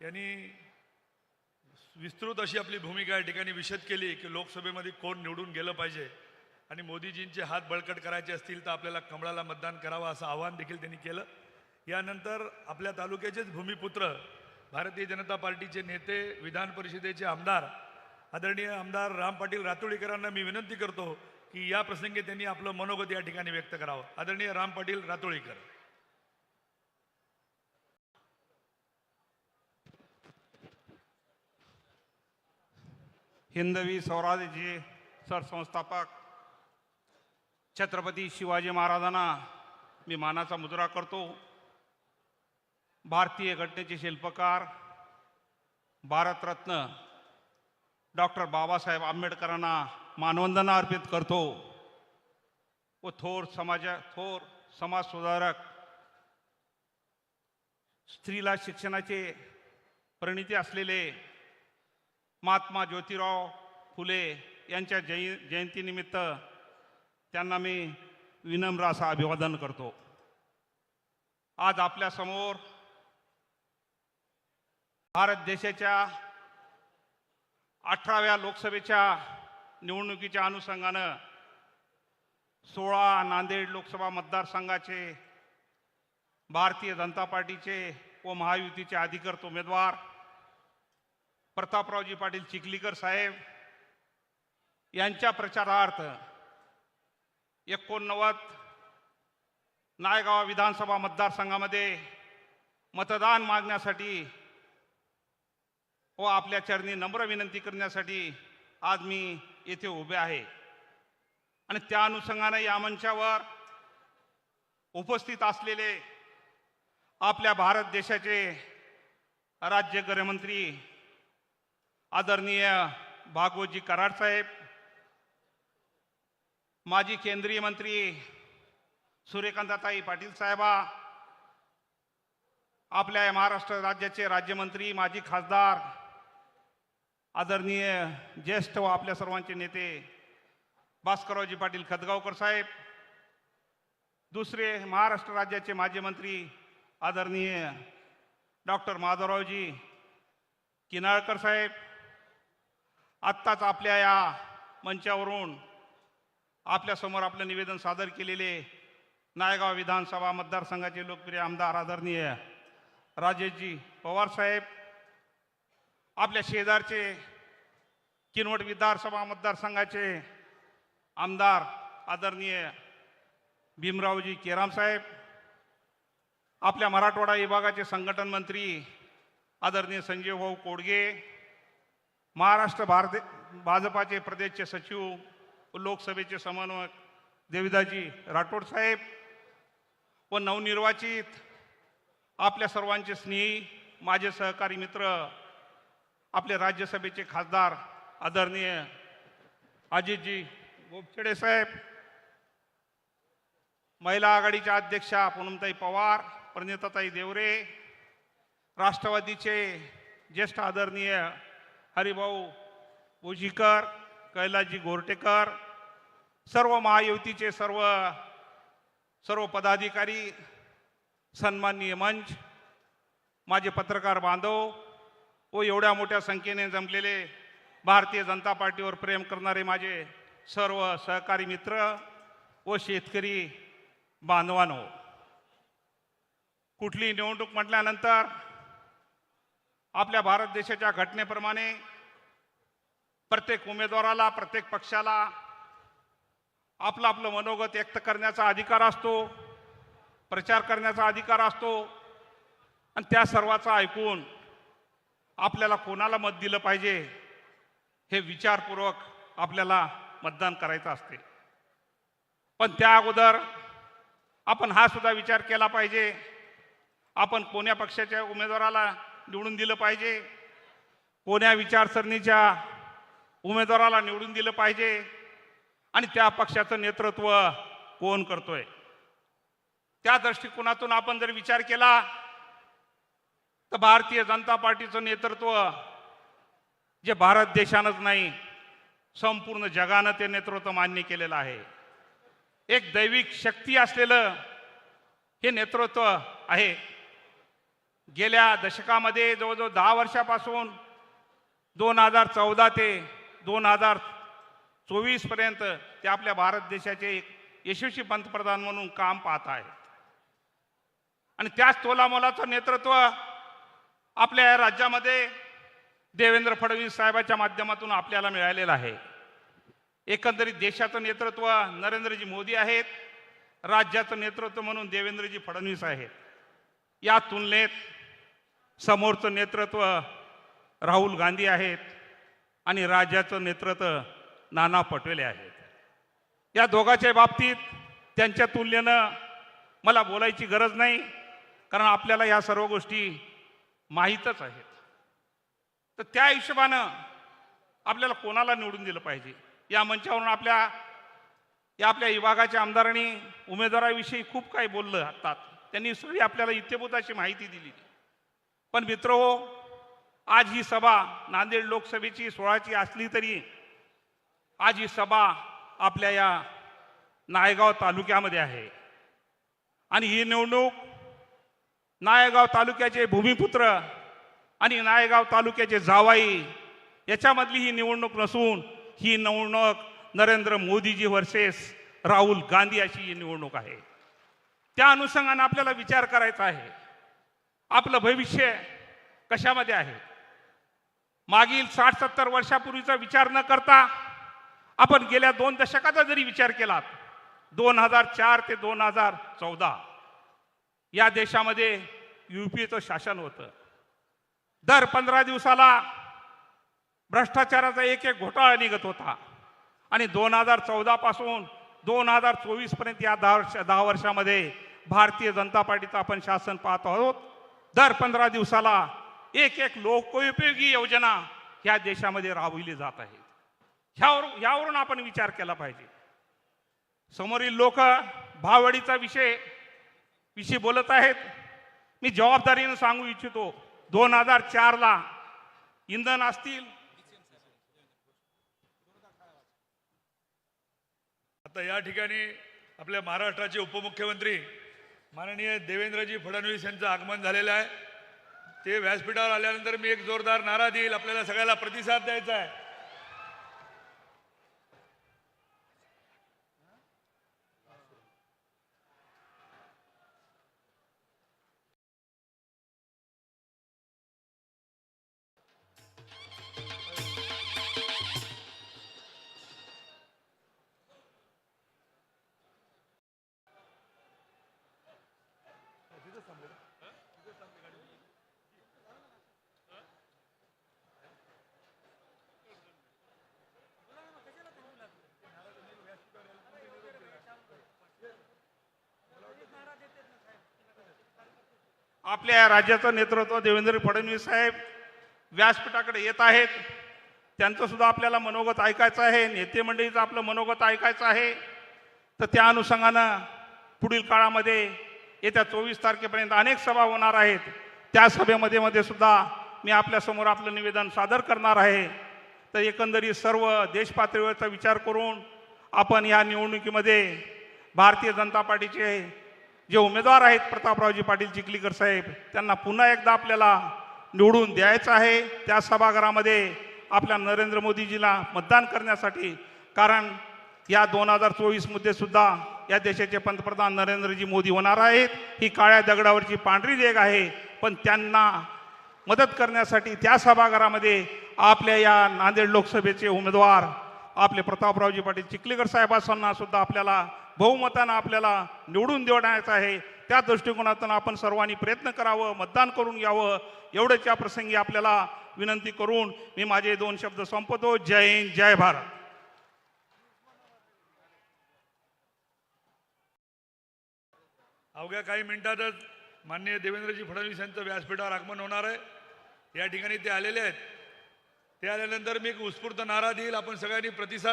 यांनी विस्तृत अशी आपली भूमिका या ठिकाणी विशद केली की लोकसभेमध्ये कोण निवडून गेलं पाहिजे आणि मोदीजींचे हात बळकट करायचे असतील तर आपल्याला कमळाला मतदान करावं असं आवाहन देखील त्यांनी केलं. यानंतर आपल्या तालुक्याचेच भूमिपुत्र भारतीय जनता पार्टीचे नेते विधान परिषदेचे आमदार आदरणीय आमदार राम पाटील रातोळीकरांना मी विनंती करतो की या प्रसंगी त्यांनी आपलं मनोगत या ठिकाणी व्यक्त करावं. आदरणीय राम पाटील रातोळीकर हिंदवी स्वराज्याचे सरसंस्थापक छत्रपती शिवाजी महाराजांना मी मानाचा मुजरा करतो. भारतीय घटनेचे शिल्पकार भारतरत्न डॉक्टर बाबासाहेब आंबेडकरांना मानवंदना अर्पित करतो. व थोर समाजा थोर समाज सुधारक स्त्रीला शिक्षणाचे प्रणिती असलेले महात्मा ज्योतिराव फुले यांच्या जय जयंतीनिमित्त त्यांना मी विनम्र असं अभिवादन करतो. आज आपल्यासमोर भारत देशाच्या अठराव्या लोकसभेच्या निवडणुकीच्या अनुषंगानं सोळा नांदेड लोकसभा मतदारसंघाचे भारतीय जनता पार्टीचे व महायुतीचे अधिकृत उमेदवार प्रतापरावजी पाटील चिखलीकर साहेब यांच्या प्रचारार्थ एकोणनव्वद नायगाव विधानसभा मतदारसंघामध्ये मतदान मागण्यासाठी व आपल्या चरणी नम्र विनंती करण्यासाठी आज मी येथे उभे आहे. आणि त्या अनुषंगाने या मंचावर उपस्थित असलेले आपल्या भारत देशाचे राज्य गृहमंत्री आदरणीय भागवतजी कराड साहेब माजी केंद्रीय मंत्री सूर्यकांताताई पाटील साहेबा आपल्या महाराष्ट्र राज्याचे राज्यमंत्री माजी खासदार आदरणीय ज्येष्ठ व आपल्या सर्वांचे नेते भास्कररावजी पाटील खदगावकर साहेब दुसरे महाराष्ट्र राज्याचे माजी मंत्री आदरणीय डॉक्टर माधवरावजी किनाळकर साहेब आत्ताच आपल्या या मंचावरून आपल्यासमोर आपलं निवेदन सादर केलेले नायगाव विधानसभा मतदारसंघाचे लोकप्रिय आमदार आदरणीय राजेशजी पवार साहेब आपल्या शेजारचे किनवट विधानसभा मतदारसंघाचे आमदार आदरणीय भीमरावजी केराम साहेब आपल्या मराठवाडा विभागाचे संघटन मंत्री आदरणीय संजय भाऊ कोडगे महाराष्ट्र भारत भाजपाचे प्रदेशचे सचिव लोकसभेचे समन्वयक देविदाजी राठोड साहेब व नवनिर्वाचित आपल्या सर्वांचे स्नेही माझे सहकारी मित्र आपले राज्यसभेचे खासदार आदरणीय अजितजी गोपछेडे साहेब महिला आघाडीच्या अध्यक्षा पूनमताई पवार प्रणिताताई देवरे राष्ट्रवादीचे ज्येष्ठ आदरणीय हरिभाऊ भोजीकर कैलाजी गोरटेकर सर्व महायुतीचे सर्व सर्व पदाधिकारी सन्माननीय मंच माझे पत्रकार बांधव व एवढ्या मोठ्या संख्येने जमलेले भारतीय जनता पार्टीवर प्रेम करणारे माझे सर्व सहकारी मित्र व शेतकरी बांधवानो कुठली निवडणूक म्हटल्यानंतर आपल्या भारत देशाच्या घटनेप्रमाणे प्रत्येक उमेदवाराला प्रत्येक पक्षाला आपलं आपलं मनोगत व्यक्त करण्याचा अधिकार असतो प्रचार करण्याचा अधिकार असतो. आणि त्या सर्वाचा ऐकून आपल्याला कोणाला मत दिलं पाहिजे हे विचारपूर्वक आपल्याला मतदान करायचं असते. पण त्या अगोदर आपण हा सुद्धा विचार केला पाहिजे. आपण कोण्या पक्षाच्या उमेदवाराला निवडून दिलं पाहिजे. कोण्या विचारसरणीच्या उमेदवाराला निवडून दिलं पाहिजे आणि त्या पक्षाचं नेतृत्व कोण करतोय? त्या दृष्टिकोनातून आपण जर विचार केला तर भारतीय जनता पार्टीचं नेतृत्व जे भारत देशानंच नाही संपूर्ण जगानं ते नेतृत्व मान्य केलेलं आहे. एक दैविक शक्ती असलेलं हे नेतृत्व आहे. गेल्या दशकामध्ये जवळजवळ दहा वर्षापासून दोन हजार चौदा ते दोन हजार चोवीसपर्यंत ते आपल्या भारत देशाचे एक यशस्वी पंतप्रधान म्हणून काम पाहत आहेत. आणि त्याच तोलामोलाचं नेतृत्व आपल्या या राज्यामध्ये देवेंद्र फडणवीस साहेबाच्या माध्यमातून आपल्याला मिळालेलं आहे. एकंदरीत देशाचं नेतृत्व नरेंद्रजी मोदी आहेत राज्याचं नेतृत्व म्हणून देवेंद्रजी फडणवीस आहेत. या तुलनेत समोरचं नेतृत्व राहुल गांधी आहेत आणि राज्याचं नेतृत्व नाना पटोले आहेत. या दोघांच्या बाबतीत त्यांच्या तुलनेनं मला बोलायची गरज नाही कारण आपल्याला या सर्व गोष्टी माहीतच आहेत. तर त्या हिशोबानं आपल्याला कोणाला निवडून दिलं पाहिजे? या मंचावरून आपल्या या आपल्या विभागाच्या आमदारांनी उमेदवाराविषयी खूप काही बोललं आतात. त्यांनी सगळी आपल्याला इत्यभूताची माहिती दिली पण मित्र आज ही सभा नांदेड लोकसभेची सोळाची असली तरी आज ही सभा आपल्या या नायगाव तालुक्यामध्ये आहे. आणि ही निवडणूक नायगाव तालुक्याचे भूमिपुत्र आणि नायगाव तालुक्याचे जावाई याच्यामधली ही निवडणूक नसून ही निवडणूक नरेंद्र मोदीजी वर्सेस राहुल गांधी अशी ही निवडणूक आहे. त्या अनुषंगाने आपल्याला विचार करायचा आहे. आपलं भविष्य कशामध्ये आहे? मागील साठ सत्तर वर्षापूर्वीचा विचार न करता आपण गेल्या दोन दशकाचा जरी विचार केला दोन हजार चार ते दोन हजार चौदा या देशामध्ये युपीचं शासन होतं. दर पंधरा दिवसाला भ्रष्टाचाराचा एक एक घोटाळा निघत होता. आणि दोन हजार चौदापासून दोन हजार चोवीसपर्यंत या दहा वर्ष दहा वर्षामध्ये भारतीय जनता पार्टीचं आपण शासन पाहत आहोत. दर पंधरा दिवसाला एक एक लोकोपयोगी योजना ह्या देशामध्ये राबविली जात आहेत ह्यावर यावरून आपण विचार केला पाहिजे. समोरील लोक भाववाढीचा विषय विषयी बोलत आहेत. मी जबाबदारीनं सांगू इच्छितो दोन हजार चारला इंधन असतील. आता या ठिकाणी आपल्या महाराष्ट्राचे उपमुख्यमंत्री माननीय देवेंद्रजी फडणवीस यांचं आगमन झालेलं आहे. ते व्यासपीठावर आल्यानंतर मी एक जोरदार नारा देईल. आपल्याला सगळ्याला प्रतिसाद द्यायचा आहे. आपल्या या राज्याचं नेतृत्व देवेंद्र फडणवीस साहेब व्यासपीठाकडे येत आहेत. त्यांचं सुद्धा आपल्याला मनोगत ऐकायचं आहे. नेते मंडळीचं आपलं मनोगत ऐकायचं आहे. तर त्या अनुषंगानं पुढील काळामध्ये येत्या चोवीस तारखेपर्यंत अनेक सभा होणार आहेत. त्या सभेमध्ये मध्ये सुद्धा मी आपल्यासमोर आपलं निवेदन सादर करणार आहे. तर एकंदरीत सर्व देशपातळीवरचा विचार करून आपण या निवडणुकीमध्ये भारतीय जनता पार्टीचे जे उमेदवार आहेत प्रतापरावजी पाटील चिखलीकर साहेब त्यांना पुन्हा एकदा आपल्याला निवडून द्यायचं आहे. त्या सभागृहामध्ये आपल्या नरेंद्र मोदीजीला मतदान करण्यासाठी कारण या दोन हजार चोवीसमध्ये सुद्धा या देशाचे पंतप्रधान नरेंद्रजी मोदी होणार आहेत. ही काळ्या दगडावरची पांढरी देग आहे. पण त्यांना मदत करण्यासाठी त्या सभागृहामध्ये आपल्या या नांदेड लोकसभेचे उमेदवार आपले प्रतापरावजी पाटील चिखलीकर साहेबांना सुद्धा आपल्याला बहुमतानं आपल्याला निवडून देण्याचं आहे. त्या दृष्टिकोनातून आपण सर्वांनी प्रयत्न करावं मतदान करून घ्यावं एवढंच या प्रसंगी आपल्याला विनंती करून मी माझे दोन शब्द संपतो जय हिंद जय भारत. अवघ्या काही मिनिटातच माननीय देवेंद्रजी फडणवीस यांचं व्यासपीठावर आगमन होणार आहे. या ठिकाणी ते आलेले आहेत. ते आल्यानंतर मी एक उत्स्फूर्त नारा देईल. आपण सगळ्यांनी प्रतिसाद